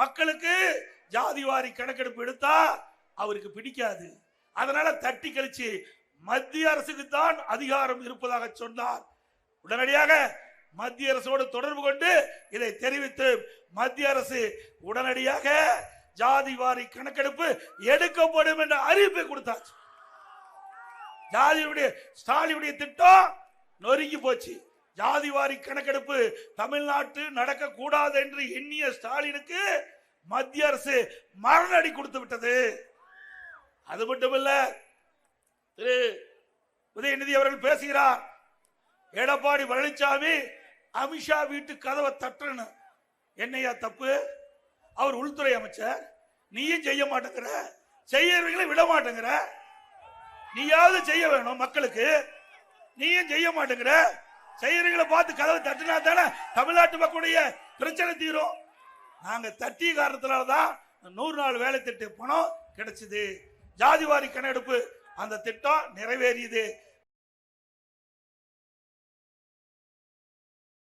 மக்களுக்கு ஜாதிவாரி கணக்கெடுப்பு எடுத்தா அவருக்கு பிடிக்காது. அதனால தட்டி கழிச்சு மத்திய அரசுக்கு தான் அதிகாரம் இருப்பதாக சொன்னார். உடனடியாக மத்திய அரசோடு தொடர்பு கொண்டு இதை தெரிவித்து மத்திய அரசு உடனடியாக ஜாதிவாரி கணக்கெடுப்பு எடுக்கப்படும் என்ற அறிவிப்பை கொடுத்தாச்சு. ஜாதியுடைய ஸ்டாலினுடைய திட்டம் நொறுங்கி போச்சு. ஜாதிவாரி கணக்கெடுப்பு தமிழ்நாட்டு நடக்க கூடாது என்று எண்ணிய ஸ்டாலினுக்கு மத்திய அரசு மரணடி கொடுத்து விட்டது. அது மட்டுமல்ல திரு உதயநிதி அவர்கள் பேசுகிறார் எடப்பாடி பழனிசாமி அமித்ஷா வீட்டு கதவை தட்டணும் என்னையா தப்பு? அவர் உள்துறை அமைச்சர். நீயும் செய்ய மாட்டேங்கிற. செய்யறவங்களை விட மாட்டேங்கிற. நீயாவது செய்ய வேணும் மக்களுக்கு. நீயும் செய்ய மாட்டேங்கிற. செய்யறீங்களை பார்த்து கதவை தட்டினா தானே தமிழ்நாட்டு மக்களுடைய பிரச்சனை தீரும். நாங்க தட்டிய காரணத்தினால தான் நூறு நாள் வேலை திட்ட பணம் கிடைச்சது. ஜாதிவாரி கணக்கெடுப்பு அந்த திட்டம் நிறைவேறியது.